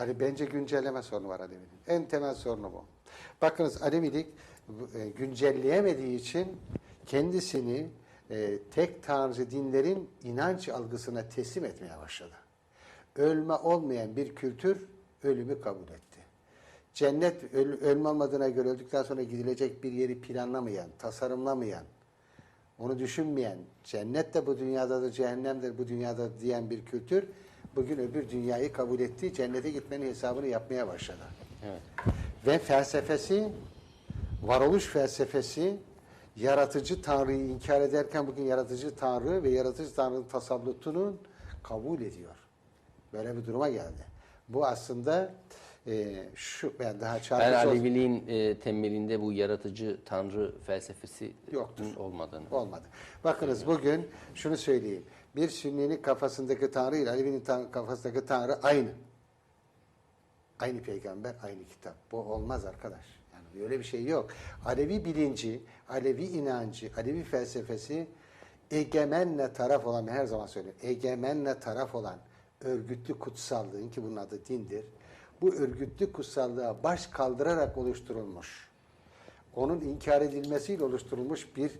Ali bence güncelleme sorunu var Alevi'nin. En temel sorunu bu. Bakınız Alevilik e, güncelleyemediği için kendisini e, tek tanrıcı dinlerin inanç algısına teslim etmeye başladı. Ölme olmayan bir kültür ölümü kabul etti. Cennet öl- ölüm olmadığına göre öldükten sonra gidilecek bir yeri planlamayan, tasarımlamayan, onu düşünmeyen, cennet de bu dünyadadır, cehennemdir bu dünyada diyen bir kültür bugün öbür dünyayı kabul etti, cennete gitmenin hesabını yapmaya başladı. Evet. Ve felsefesi, varoluş felsefesi, yaratıcı Tanrı'yı inkar ederken bugün yaratıcı Tanrı ve yaratıcı Tanrı'nın tasallutunu kabul ediyor. Böyle bir duruma geldi. Bu aslında e, şu ben daha Ben çarpıcı olsun- Aleviliğin e, temelinde bu yaratıcı tanrı felsefesi Yoktur. olmadığını. Olmadı. Bakınız bugün şunu söyleyeyim. Bir Sünni'nin kafasındaki Tanrı ile Alevi'nin tan- kafasındaki Tanrı aynı. Aynı peygamber, aynı kitap. Bu olmaz arkadaş. Yani böyle bir şey yok. Alevi bilinci, Alevi inancı, Alevi felsefesi egemenle taraf olan, ben her zaman söylüyorum, egemenle taraf olan örgütlü kutsallığın ki bunun adı dindir. Bu örgütlü kutsallığa baş kaldırarak oluşturulmuş onun inkar edilmesiyle oluşturulmuş bir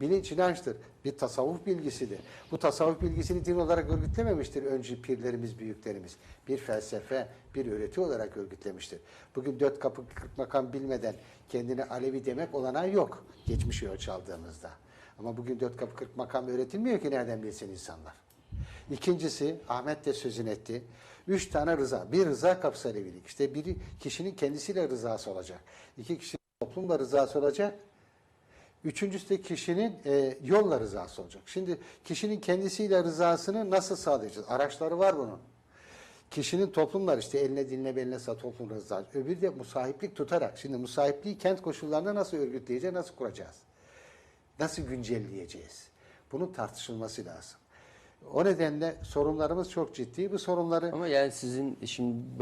bilinç inançtır. Bir tasavvuf bilgisidir. Bu tasavvuf bilgisini din olarak örgütlememiştir öncü pirlerimiz, büyüklerimiz. Bir felsefe, bir öğreti olarak örgütlemiştir. Bugün dört kapı kırk makam bilmeden kendine Alevi demek olanağı yok. Geçmiş ölçü aldığımızda. Ama bugün dört kapı kırk makam öğretilmiyor ki nereden bilsin insanlar. İkincisi Ahmet de sözün etti. Üç tane rıza. Bir rıza kapısı Alevilik. İşte biri kişinin kendisiyle rızası olacak. İki kişi toplumla rızası olacak. Üçüncüsü de kişinin e, yolla rızası olacak. Şimdi kişinin kendisiyle rızasını nasıl sağlayacağız? Araçları var bunun. Kişinin toplumlar işte eline diline beline sağ toplum rızası. Öbürü de musahiplik tutarak. Şimdi musahipliği kent koşullarında nasıl örgütleyeceğiz, nasıl kuracağız? Nasıl güncelleyeceğiz? Bunun tartışılması lazım. O nedenle sorunlarımız çok ciddi. Bu sorunları Ama yani sizin şimdi